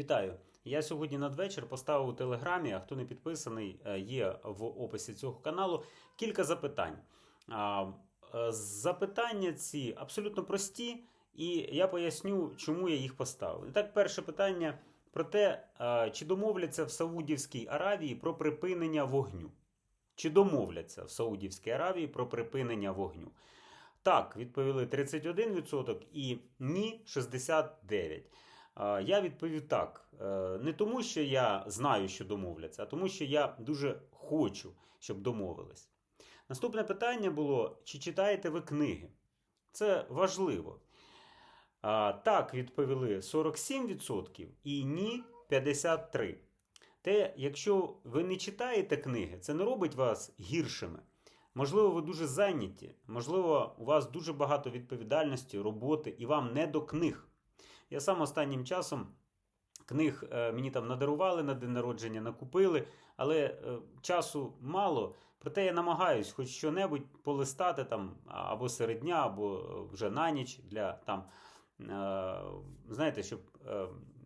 Вітаю! Я сьогодні надвечір поставив у телеграмі, а хто не підписаний, е, є в описі цього каналу кілька запитань. Е, Запитання ці абсолютно прості, і я поясню, чому я їх поставив. І так, перше питання про те, е, чи домовляться в Саудівській Аравії про припинення вогню. Чи домовляться в Саудівській Аравії про припинення вогню? Так, відповіли 31% і ні 69%. Я відповів так. Е, Не тому, що я знаю, що домовляться, а тому, що я дуже хочу, щоб домовились. Наступне питання було: чи читаєте ви книги? Це важливо. Так, відповіли 47% і ні 53%. Те, якщо ви не читаєте книги, це не робить вас гіршими. Можливо, ви дуже зайняті, можливо, у вас дуже багато відповідальності, роботи, і вам не до книг. Я сам останнім часом книг е, мені там надарували на день народження, накупили, але е, часу мало. Проте я намагаюсь хоч що-небудь полистати там або серед дня, або е, вже на ніч для там. Знаєте, щоб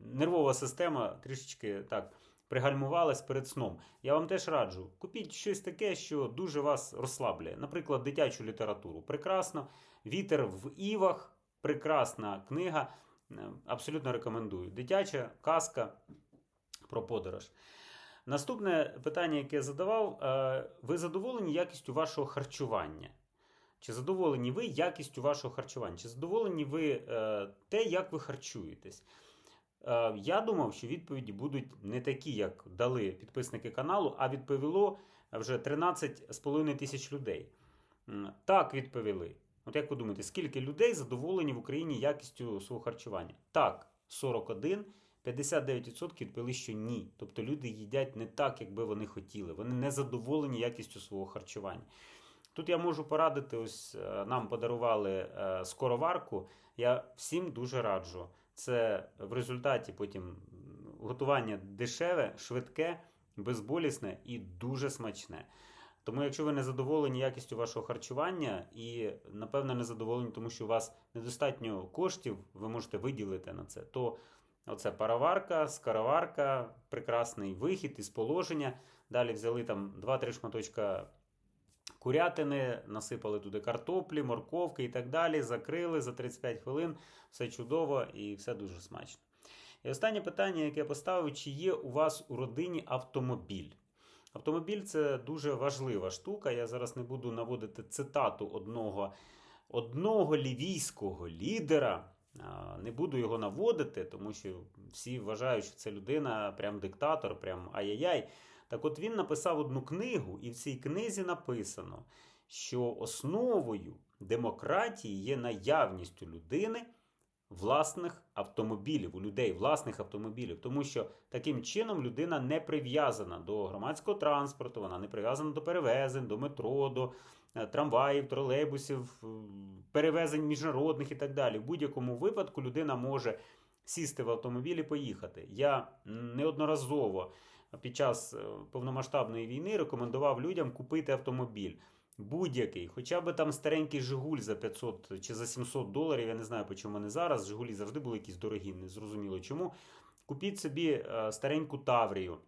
нервова система трішечки так пригальмувалась перед сном. Я вам теж раджу, купіть щось таке, що дуже вас розслаблює. Наприклад, дитячу літературу. Прекрасно. Вітер в Івах, прекрасна книга. Е, Абсолютно рекомендую. Дитяча казка про подорож. Наступне питання, яке я задавав: е, ви задоволені якістю вашого харчування? Чи задоволені ви якістю вашого харчування? Чи задоволені ви е, те, як ви харчуєтесь? Я думав, що відповіді будуть не такі, як дали підписники каналу, а відповіло вже 13,5 тисяч людей. Так, відповіли. От як ви думаєте, скільки людей задоволені в Україні якістю свого харчування? Так, 41, 59% відповіли, що ні. Тобто люди їдять не так, як би вони хотіли. Вони не задоволені якістю свого харчування. Тут я можу порадити, ось е, нам подарували е, скороварку. Я всім дуже раджу. Це в результаті потім готування дешеве, швидке, безболісне і дуже смачне. Тому, якщо ви не задоволені якістю вашого харчування і, напевно, не задоволені, тому що у вас недостатньо коштів, ви можете виділити на це, то оце пароварка, скороварка, прекрасний вихід із положення. Далі взяли там 2-3 шматочка курятини, насипали туди картоплі, морковки і так далі. Закрили за 35 хвилин, все чудово і все дуже смачно. І останнє питання, яке я поставив: чи є у вас у родині автомобіль? Автомобіль це дуже важлива штука. Я зараз не буду наводити цитату одного, одного лівійського лідера. Не буду його наводити, тому що всі вважають, що це людина, прям диктатор, прям ай-яй-яй. Так от він написав одну книгу, і в цій книзі написано, що основою демократії є наявність у людини власних автомобілів, у людей власних автомобілів. Тому що таким чином людина не прив'язана до громадського транспорту, вона не прив'язана до перевезень, до метро, до е, трамваїв, тролейбусів, е, перевезень міжнародних і так далі. В будь-якому випадку людина може сісти в автомобіль і поїхати. Я неодноразово під час е, повномасштабної війни рекомендував людям купити автомобіль. Будь-який, хоча б там старенький Жигуль за 500 чи за 700 доларів, я не знаю, по чому вони зараз. Жигулі завжди були якісь дорогі, не зрозуміло чому. Купіть собі е, стареньку Таврію,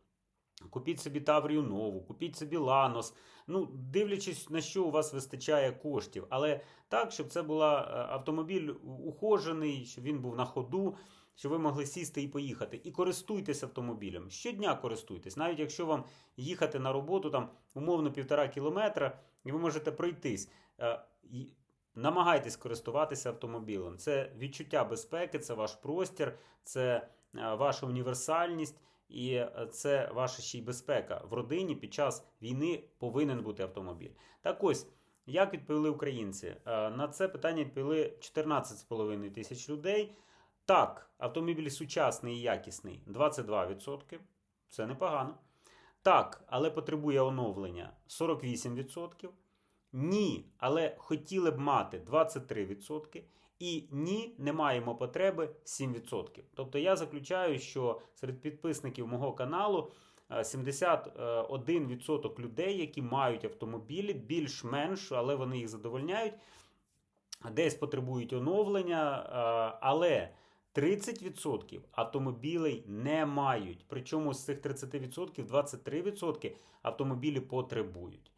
купіть собі Таврію нову, купіть собі Ланос. Ну, дивлячись, на що у вас вистачає коштів. Але так, щоб це був автомобіль ухожений, щоб він був на ходу, щоб ви могли сісти і поїхати. І користуйтесь автомобілем. Щодня користуйтесь, навіть якщо вам їхати на роботу там умовно півтора кілометра, і ви можете пройтись. Е, Намагайтесь користуватися автомобілем. Це відчуття безпеки, це ваш простір, це е, ваша універсальність і е, це ваша ще й безпека. В родині під час війни повинен бути автомобіль. Так ось, як відповіли українці? На це питання відповіли 14,5 тисяч людей. Так, автомобіль сучасний і якісний 22%. Це непогано. Так, але потребує оновлення 48%. Ні, але хотіли б мати 23%. І ні, не маємо потреби 7%. Тобто я заключаю, що серед підписників мого каналу е, 71% людей, які мають автомобілі, більш-менш, але вони їх задовольняють, десь потребують оновлення, е, але 30% автомобілей не мають. Причому з цих 30% 23% автомобілі потребують.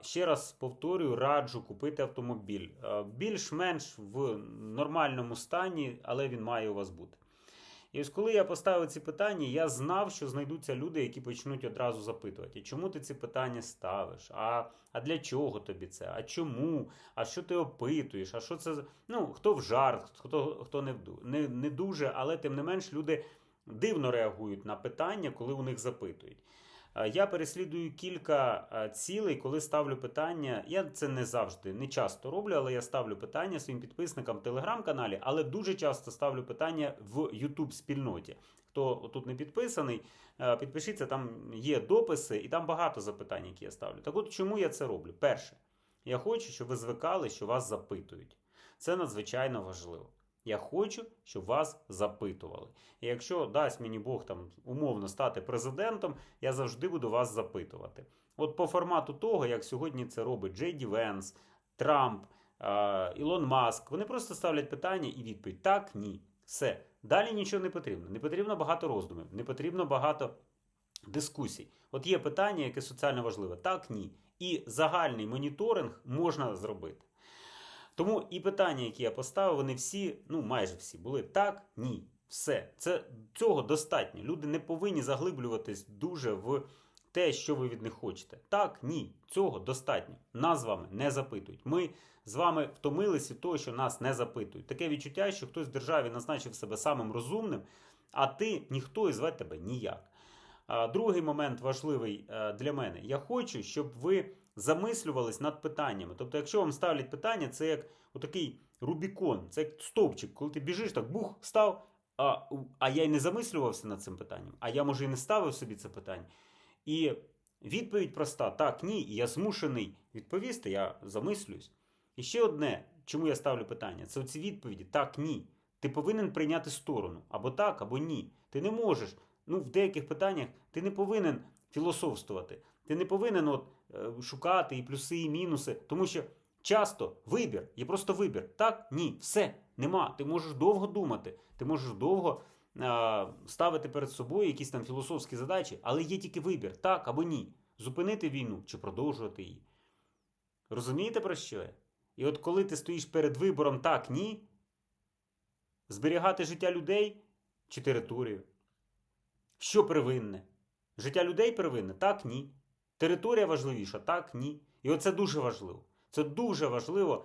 Ще раз повторюю, раджу купити автомобіль а, більш-менш в нормальному стані, але він має у вас бути. І ось коли я поставив ці питання, я знав, що знайдуться люди, які почнуть одразу запитувати, чому ти ці питання ставиш? А а для чого тобі це? А чому? А що ти опитуєш? А що це? Ну, хто в жарт, хто, хто не, не, не дуже, але тим не менш люди дивно реагують на питання, коли у них запитують. Е, Я переслідую кілька е, цілей, коли ставлю питання. Я це не завжди, не часто роблю, але я ставлю питання своїм підписникам в телеграм-каналі, але дуже часто ставлю питання в youtube спільноті. Хто тут не підписаний, е, підпишіться, там є дописи, і там багато запитань, які я ставлю. Так от чому я це роблю? Перше, я хочу, щоб ви звикали, що вас запитують. Це надзвичайно важливо. Я хочу, щоб вас запитували. І якщо дасть мені Бог там умовно стати президентом, я завжди буду вас запитувати. От по формату того, як сьогодні це робить Джей Ді Венс, Трамп, е, Ілон Маск, вони просто ставлять питання і відповідь: так, ні. Все. Далі нічого не потрібно. Не потрібно багато роздумів, не потрібно багато дискусій. От є питання, яке соціально важливе. Так, ні. І загальний моніторинг можна зробити. Тому і питання, які я поставив, вони всі, ну майже всі, були так, ні. Все. Це цього достатньо. Люди не повинні заглиблюватись дуже в те, що ви від них хочете. Так, ні, цього достатньо. Нас з вами не запитують. Ми з вами втомилися того, що нас не запитують. Таке відчуття, що хтось в державі назначив себе самим розумним, а ти ніхто і звати тебе ніяк. Другий момент важливий е, для мене. Я хочу, щоб ви замислювались над питаннями. Тобто, якщо вам ставлять питання, це як отакий Рубікон, це як стовпчик, коли ти біжиш, так бух, став. А, а я й не замислювався над цим питанням, а я, може, і не ставив собі це питання. І відповідь проста: так, ні, я змушений відповісти, я замислююсь. І ще одне, чому я ставлю питання, це оці відповіді: так, ні. Ти повинен прийняти сторону або так, або ні. Ти не можеш. Ну, в деяких питаннях ти не повинен філософствувати. Ти не повинен от, шукати і плюси, і мінуси, тому що часто вибір є просто вибір. Так, ні, все, нема. Ти можеш довго думати, ти можеш довго е, ставити перед собою якісь там філософські задачі, але є тільки вибір, так або ні. Зупинити війну чи продовжувати її. Розумієте про що я? І от коли ти стоїш перед вибором так, ні, зберігати життя людей чи територію. Що первинне? Життя людей первинне? Так, ні. Територія важливіша? Так, ні. І оце дуже важливо. Це дуже важливо.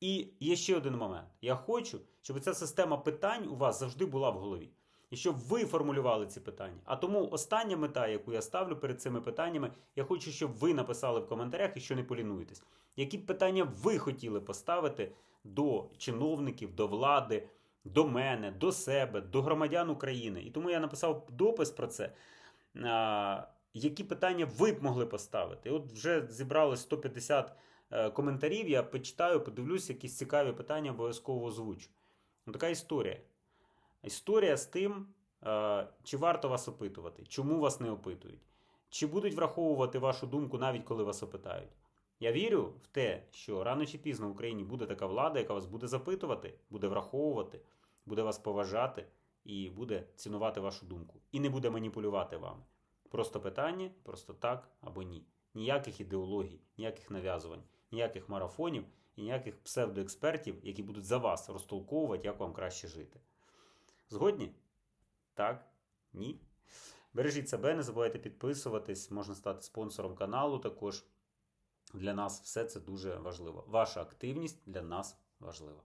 І є ще один момент. Я хочу, щоб ця система питань у вас завжди була в голові. І щоб ви формулювали ці питання. А тому остання мета, яку я ставлю перед цими питаннями, я хочу, щоб ви написали в коментарях, якщо не полінуєтесь, які питання ви хотіли поставити до чиновників, до влади, до мене, до себе, до громадян України. І тому я написав допис про це. Які питання ви б могли поставити? От вже зібралось 150 е, коментарів. Я почитаю, подивлюся, якісь цікаві питання обов'язково озвучу. Ну, така історія. Історія з тим, е, чи варто вас опитувати, чому вас не опитують, чи будуть враховувати вашу думку навіть коли вас опитають. Я вірю в те, що рано чи пізно в Україні буде така влада, яка вас буде запитувати, буде враховувати, буде вас поважати і буде цінувати вашу думку. І не буде маніпулювати вами. Просто питання, просто так або ні. Ніяких ідеологій, ніяких нав'язувань, ніяких марафонів і ніяких псевдоекспертів, які будуть за вас розтолковувати, як вам краще жити. Згодні? Так? Ні? Бережіть себе, не забувайте підписуватись, можна стати спонсором каналу також. Для нас все це дуже важливо. Ваша активність для нас важлива.